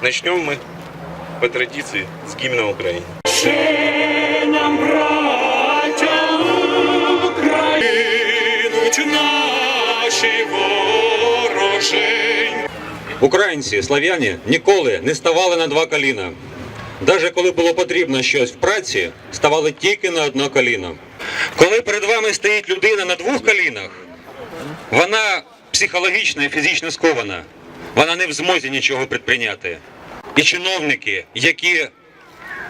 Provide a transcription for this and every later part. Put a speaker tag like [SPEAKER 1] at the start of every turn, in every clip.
[SPEAKER 1] Начнем мы по традиции с гимна Украины.
[SPEAKER 2] нам, браття Українуть наші ворожень.
[SPEAKER 3] Українці, слав'яні ніколи не ставали на два коліна. Навіть коли було потрібно щось в праці, ставали тільки на одне коліно. Коли перед вами стоїть людина на двох колінах, вона психологічно і фізично скована. Вона не в змозі нічого предприйняти. І чиновники, які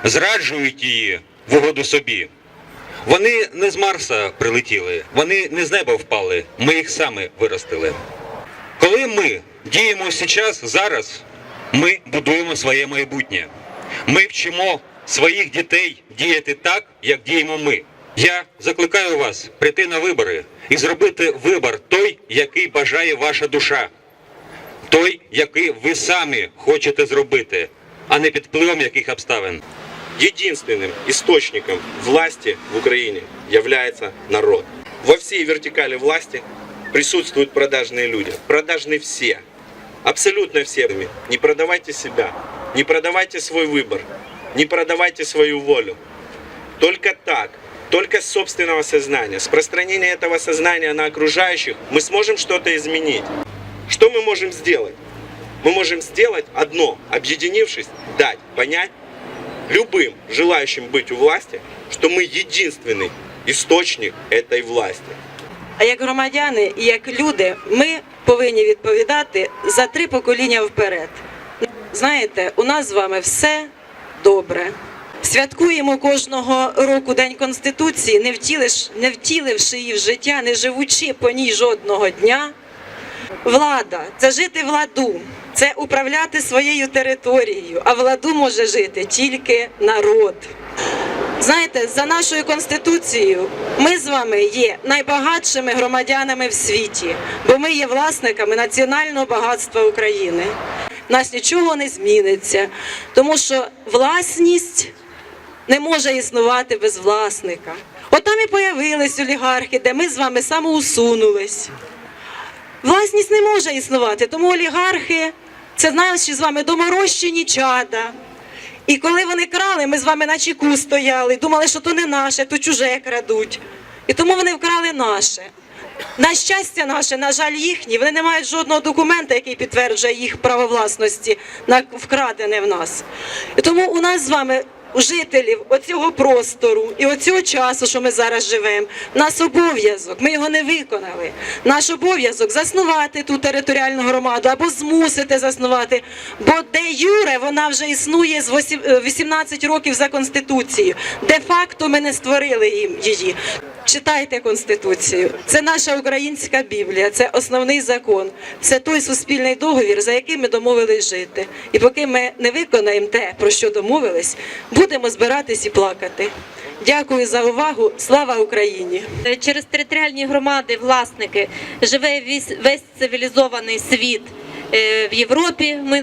[SPEAKER 3] зраджують її в угоду собі, вони не з Марса прилетіли, вони не з неба впали. Ми їх саме виростили. Коли ми діємо зараз, зараз, ми будуємо своє майбутнє. Ми вчимо своїх дітей діяти так, як діємо ми. Я закликаю вас прийти на вибори і зробити вибір той, який бажає ваша душа, той, який ви самі хочете зробити, а не під впливом яких обставин.
[SPEAKER 1] Единственным источником власти в Украине является народ. Во всей вертикали власти присутствуют продажные люди. Продажны все. Абсолютно все. Не продавайте себя. Не продавайте свой выбор. Не продавайте свою волю. Только так, только с собственного сознания, с распространения этого сознания на окружающих, мы сможем что-то изменить. Что мы можем сделать? Мы можем сделать одно, объединившись, дать понять любым желающим быть у власти, что мы единственный источник этой власти.
[SPEAKER 4] А як громадяни і як люди, ми повинні відповідати за три покоління вперед. Знаєте, у нас з вами все добре. Святкуємо кожного року День Конституції, не, втілиш, не втіливши її в життя, не живучи по ній жодного дня. Влада це жити в ладу, це управляти своєю територією, а владу може жити тільки народ. Знаєте, за нашою конституцією ми з вами є найбагатшими громадянами в світі, бо ми є власниками національного багатства України. Нас нічого не зміниться, тому що власність не може існувати без власника. От там і появились олігархи, де ми з вами самоусунулись. Власність не може існувати, тому олігархи це наші з вами доморощені чада. І коли вони крали, ми з вами на чеку стояли, думали, що то не наше, то чуже крадуть. І тому вони вкрали наше. На щастя наше, на жаль, їхні, вони не мають жодного документа, який підтверджує їх право власності на вкрадене в нас. І тому у нас з вами. Жителів оцього простору і оцього часу, що ми зараз живемо, нас обов'язок. Ми його не виконали. Наш обов'язок заснувати ту територіальну громаду або змусити заснувати. Бо де юре вона вже існує з восім- е, 18 років за конституцією. Де факто ми не створили їм її. Читайте конституцію. Це наша українська Біблія, це основний закон. Це той суспільний договір, за яким ми домовились жити. І поки ми не виконаємо те, про що домовились, будемо збиратись і плакати. Дякую за увагу. Слава Україні!
[SPEAKER 5] Через територіальні громади, власники живе весь, весь цивілізований світ. Е, В Європі ми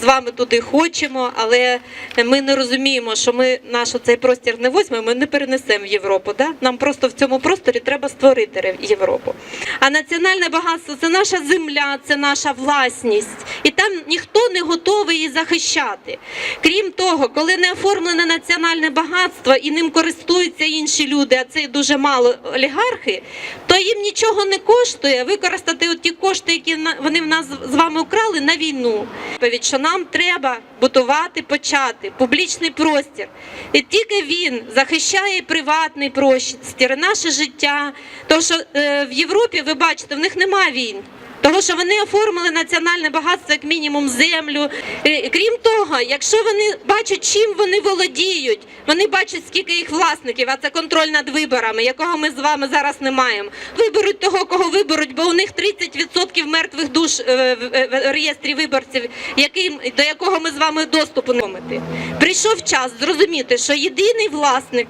[SPEAKER 5] з вами туди хочемо, але ми не розуміємо, що ми наш цей простір не возьмемо, ми не перенесемо в Європу. Да? Нам просто в цьому просторі треба створити Європу. А національне багатство це наша земля, це наша власність, і там ніхто не готовий її захищати. Крім того, коли не оформлене національне багатство і ним користуються інші люди, а це дуже мало олігархи, то їм нічого не коштує використати от ті кошти, які вони в нас з вами украли на війну. Відповідь, що нам треба будувати, почати публічний простір. І тільки він захищає приватний простір, наше життя. Тому що е, в Європі, ви бачите, в них немає війн. Тому що вони оформили національне багатство як мінімум землю. Е, Крім того, якщо вони бачать, чим вони володіють, вони бачать, скільки їх власників, а це контроль над виборами, якого ми з вами зараз не маємо. Виберуть того, кого виберуть, бо у них 30% мертвих душ е, в е, реєстрі виборців, яким, до якого ми з вами доступу не маємо. Прийшов час зрозуміти, що єдиний власник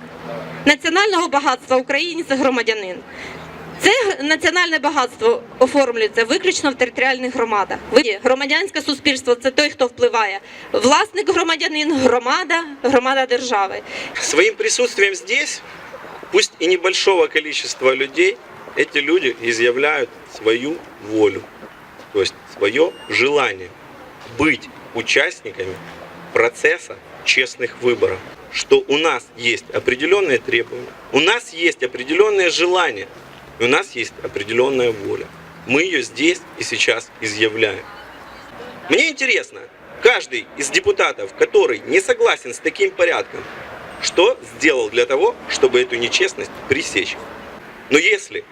[SPEAKER 5] національного багатства в Україні це громадянин. Це г- національне багатство оформлюється виключно в територіальних громадах. Ви громадянське суспільство це той, хто впливає. Власник громадянин, громада, громада держави.
[SPEAKER 1] Своим присутствием здесь, пусть и небольшого количества людей, эти люди изъявляют свою волю, то есть свое желание быть участниками процесса честных выборов. Что у нас есть определенные требования, у нас есть определенные желания, и у нас есть определенная воля. Мы ее здесь и сейчас изъявляем. Мне интересно, каждый из депутатов, который не согласен с таким порядком, что сделал для того, чтобы эту нечестность пресечь. Но если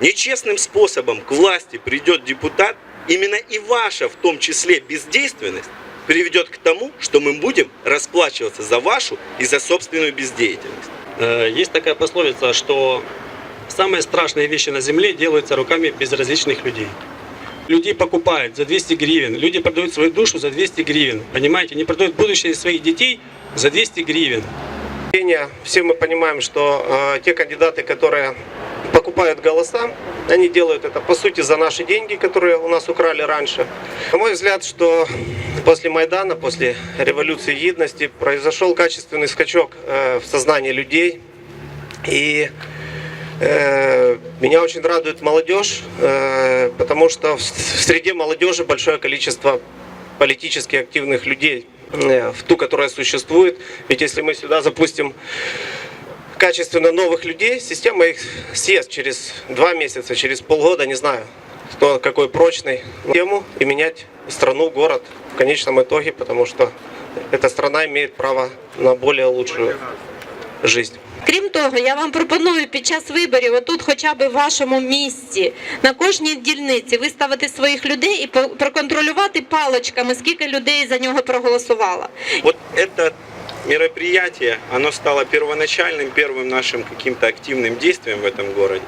[SPEAKER 1] нечестным способом к власти придет депутат, именно и ваша, в том числе, бездейственность приведет к тому, что мы будем расплачиваться за вашу и за собственную бездеятельность.
[SPEAKER 6] Э, Есть такая пословица, что самые страшные вещи на земле делаются руками безразличных людей. Людей покупают за 200 гривен, люди продают свою душу за 200 гривен. Понимаете, не продают будущее своих детей за 200 гривен.
[SPEAKER 7] Все мы понимаем, что э, те кандидаты, которые покупают голоса, они делают это по сути за наши деньги, которые у нас украли раньше. На мой взгляд, что после Майдана, после революции гидности произошел качественный скачок э, в сознании людей. И меня очень радует молодежь, э, потому что в в среде молодежи большое количество политически активных людей, э, в ту, которая существует. Ведь если мы сюда запустим качественно новых людей, система их съест через два месяца, через полгода, не знаю, кто какой прочный тему и менять страну, город в конечном итоге, потому что эта страна имеет право на более лучшую жизнь.
[SPEAKER 5] Крім того, я вам пропоную під час виборів, отут, хоча б в вашому місті, на кожній дільниці виставити своїх людей і по- проконтролювати паличками, скільки людей за нього проголосувало.
[SPEAKER 1] Вот это мероприятие, оно стало первоначальным, первым нашим каким-то активным действием в этом городе.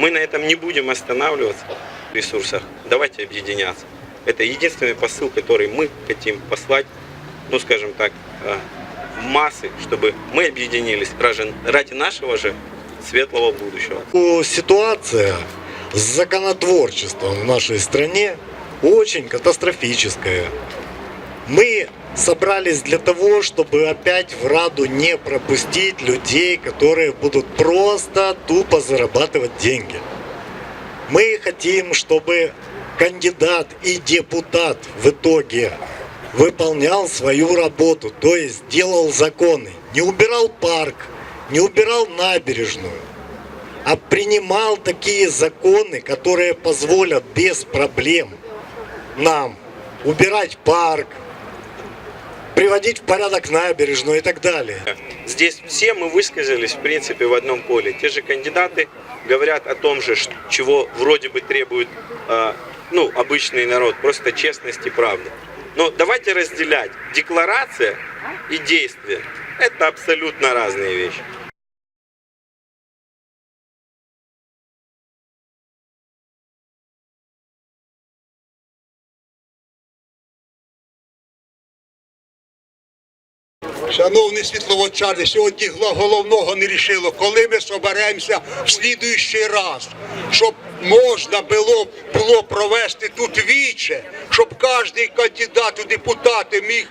[SPEAKER 1] Мы на этом не будем останавливаться в ресурсах. Давайте объединяться. Это единственный посыл, который мы хотим послать, ну скажем так, э, в массы, чтобы мы объединились ради- нашего же светлого будущего.
[SPEAKER 8] Ситуация с законотворчеством в нашей стране очень катастрофическая. Мы собрались для того, чтобы опять в Раду не пропустить людей, которые будут просто тупо зарабатывать деньги. Мы хотим, чтобы кандидат и депутат в итоге выполнял свою работу, то есть делал законы, не убирал парк, не убирал набережную, а принимал такие законы, которые позволят без проблем нам убирать парк, приводить в порядок набережную и так далее.
[SPEAKER 1] Здесь все мы высказались, в принципе, в одном поле. Те же кандидаты говорят о том же, чего вроде бы требует э, ну, обычный народ, просто честность и правда. Но давайте разделять. Декларация и действие – это абсолютно разные вещи.
[SPEAKER 9] Шановні світловодчани, сьогодні головного не рішило, коли ми соберемося в слідуючий раз, щоб можна було, було провести тут віче, щоб кожен кандидат у депутати міг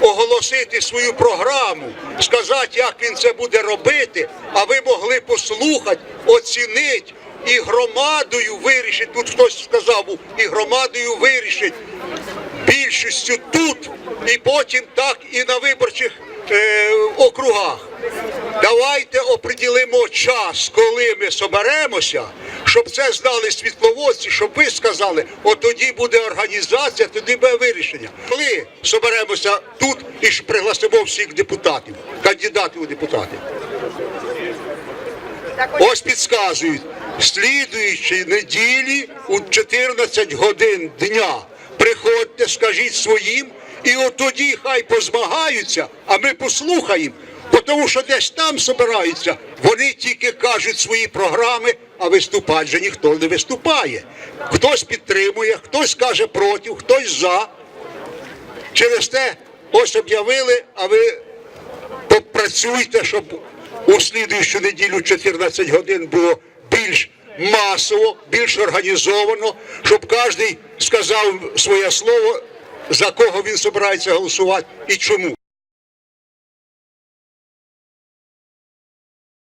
[SPEAKER 9] оголосити свою програму, сказати, як він це буде робити, а ви могли послухати, оцінити і громадою вирішити. Тут хтось сказав, і громадою вирішить більшістю тут, і потім так і на виборчих е, округах. Давайте оприділимо час, коли ми соберемося, щоб це знали світловодці, щоб ви сказали, от тоді буде організація, тоді буде вирішення. Коли соберемося тут і пригласимо всіх депутатів, кандидатів у депутати. Ось підказують, слідуючої неділі у 14 годин дня приходьте, скажіть своїм, і от тоді хай позмагаються, а ми послухаємо. Тому що десь там збираються, вони тільки кажуть свої програми, а виступати же ніхто не виступає. Хтось підтримує, хтось каже проти, хтось за. Через те ось об'явили, а ви попрацюйте, щоб у слідуючу неділю 14 годин було більш масово, більш організовано, щоб кожен сказав своє слово, за кого він збирається голосувати і чому.